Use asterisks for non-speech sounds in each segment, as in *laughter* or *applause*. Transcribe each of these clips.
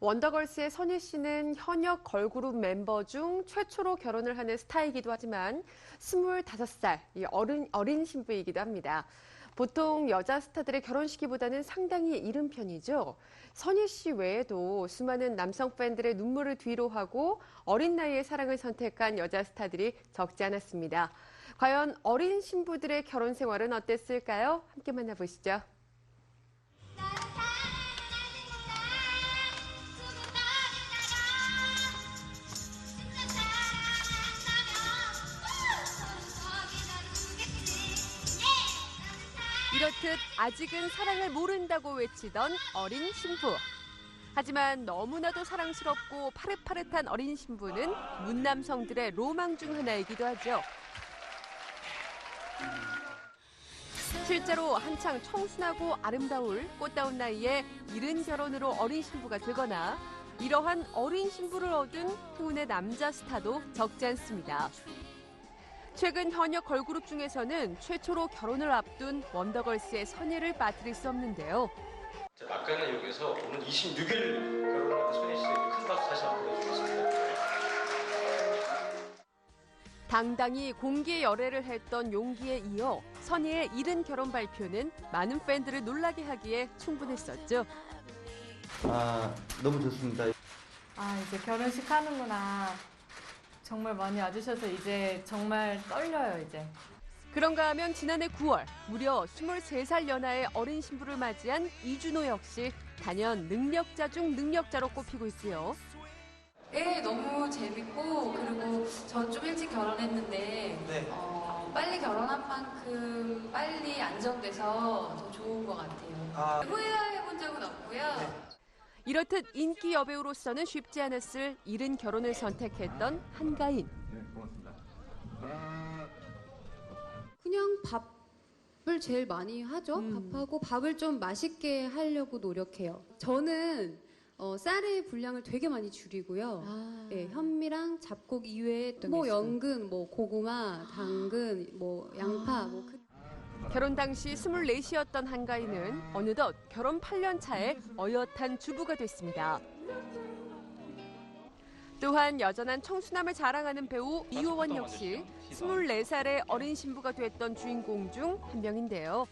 원더걸스의 선희 씨는 현역 걸그룹 멤버 중 최초로 결혼을 하는 스타이기도 하지만 25살 이 어린, 어린 신부이기도 합니다. 보통 여자 스타들의 결혼식이보다는 상당히 이른 편이죠. 선희 씨 외에도 수많은 남성 팬들의 눈물을 뒤로하고 어린 나이에 사랑을 선택한 여자 스타들이 적지 않았습니다. 과연 어린 신부들의 결혼 생활은 어땠을까요? 함께 만나보시죠. 이렇듯 아직은 사랑을 모른다고 외치던 어린 신부. 하지만 너무나도 사랑스럽고 파릇파릇한 어린 신부는 문남성들의 로망 중 하나이기도 하죠. 실제로 한창 청순하고 아름다울 꽃다운 나이에 이른 결혼으로 어린 신부가 되거나 이러한 어린 신부를 얻은 행운의 남자 스타도 적지 않습니다. 최근 현역 걸그룹 중에서는 최초로 결혼을 앞둔 원더걸스의 선예를 빠뜨릴 수 없는데요. 자, 막간의 역에서 오는 26일 결혼하는 손희 씨에게 큰 박수 다시 한번 보내주겠습니다. 당당히 공개 열애를 했던 용기에 이어 선예의 이른 결혼 발표는 많은 팬들을 놀라게 하기에 충분했었죠. 아, 너무 좋습니다. 아, 이제 결혼식 하는구나. 정말 많이 와주셔서 이제 정말 떨려요, 이제. 그런가 하면 지난해 9월 무려 23살 연하의 어린 신부를 맞이한 이준호 역시 단연 능력자 중 능력자로 꼽히고 있고요. 네, 너무 재밌고 그리고 저좀 일찍 결혼했는데 어, 빨리 결혼한 만큼 빨리 안정돼서 더 좋은 것 같아요. 후회해본 적은 없고요. 이렇듯 인기 여배우로서는 쉽지 않았을 이른 결혼을 선택했던 한가인. 그냥 밥을 제일 많이 하죠. 음. 밥하고 밥을 좀 맛있게 하려고 노력해요. 저는 어, 쌀의 분량을 되게 많이 줄이고요. 아. 예, 현미랑 잡곡 이외에 뭐게 있어요? 연근, 뭐 고구마, 당근, 뭐 양파, 뭐 그- 결혼 당시 24이었던 한가인은 어느덧 결혼 8년 차에 어엿한 주부가 됐습니다. 또한 여전한 청순함을 자랑하는 배우 이효원 역시 24살의 어린 신부가 됐던 주인공 중 한 명인데요.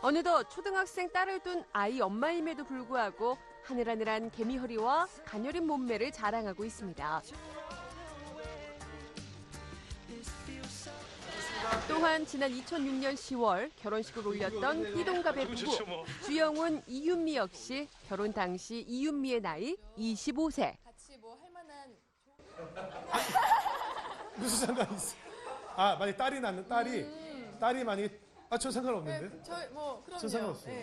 어느덧 초등학생 딸을 둔 아이 엄마임에도 불구하고 하늘하늘한 개미 허리와 가녀린 몸매를 자랑하고 있습니다. 또한 지난 2006년 10월 결혼식을 올렸던 띠동갑의 부부 주영훈 이윤미 역시 결혼 당시 이윤미의 나이 25세. 같이 뭐할 만한 무슨 상관이 있어? 아, 만약 딸이 낳는 딸이 딸이 만약에 아, 전 상관없는데. 저뭐 그럼요. 전 상관없어요.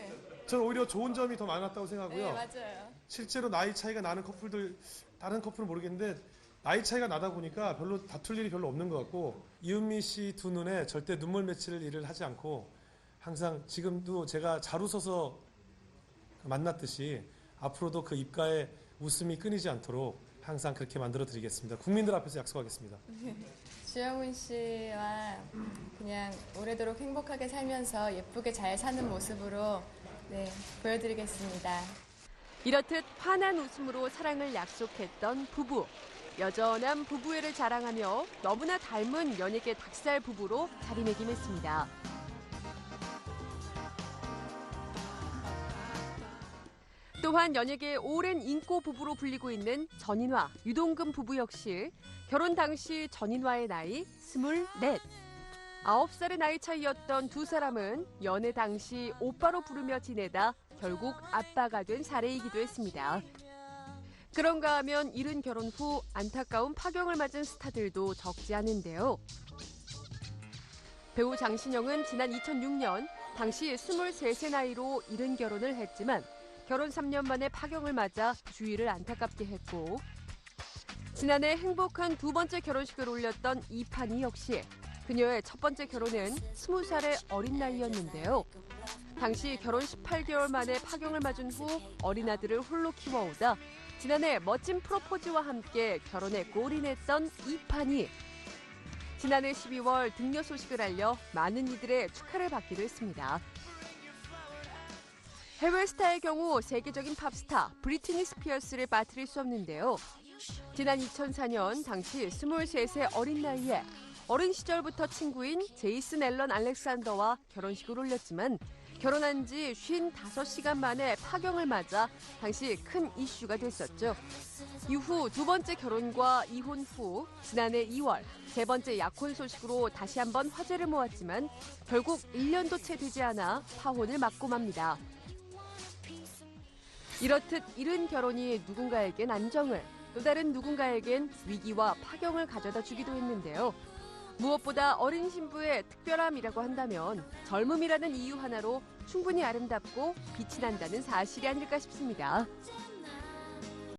저는 오히려 좋은 점이 더 많았다고 생각하고요. 맞아요. 실제로 나이 차이가 나는 커플들 다른 커플은 모르겠는데 나이 차이가 나다 보니까 별로 다툴 일이 별로 없는 것 같고 이은미 씨 두 눈에 절대 눈물 맺힐 일을 하지 않고 항상 지금도 제가 잘 웃어서 만났듯이 앞으로도 그 입가에 웃음이 끊이지 않도록 항상 그렇게 만들어 드리겠습니다. 국민들 앞에서 약속하겠습니다. *laughs* 주영훈 씨와 그냥 오래도록 행복하게 살면서 예쁘게 잘 사는 모습으로 네, 보여드리겠습니다. 이렇듯 환한 웃음으로 사랑을 약속했던 부부. 여전한 부부애를 자랑하며 너무나 닮은 연예계 닭살 부부로 자리매김했습니다. 또한 연예계의 오랜 인고 부부로 불리고 있는 전인화, 유동근 부부 역시 결혼 당시 전인화의 나이 24. 9살의 나이 차이였던 두 사람은 연애 당시 오빠로 부르며 지내다 결국 아빠가 된 사례이기도 했습니다. 그런가 하면 이른 결혼 후 안타까운 파경을 맞은 스타들도 적지 않은데요. 배우 장신영은 지난 2006년 당시 23세 나이로 이른 결혼을 했지만 결혼 3년 만에 파경을 맞아 주위를 안타깝게 했고 지난해 행복한 두 번째 결혼식을 올렸던 이판희 역시 그녀의 첫 번째 결혼은 20살의 어린 나이였는데요. 당시 결혼 18개월 만에 파경을 맞은 후 어린 아들을 홀로 키워오다 지난해 멋진 프로포즈와 함께 결혼에 골인했던 이판희. 지난해 12월 등려 소식을 알려 많은 이들의 축하를 받기도 했습니다. 해외 스타의 경우 세계적인 팝스타 브리트니 스피어스를 빠뜨릴 수 없는데요. 지난 2004년 당시 23세 어린 나이에 어린 시절부터 친구인 제이슨 앨런 알렉산더와 결혼식을 올렸지만 결혼한 지 55시간 만에 파경을 맞아 당시 큰 이슈가 됐었죠. 이후 두 번째 결혼과 이혼 후 지난해 2월 세 번째 약혼 소식으로 다시 한번 화제를 모았지만 결국 1년도 채 되지 않아 파혼을 맞고 맙니다. 이렇듯 이른 결혼이 누군가에겐 안정을 또 다른 누군가에겐 위기와 파경을 가져다 주기도 했는데요. 무엇보다 어린 신부의 특별함이라고 한다면 젊음이라는 이유 하나로 충분히 아름답고 빛이 난다는 사실이 아닐까 싶습니다.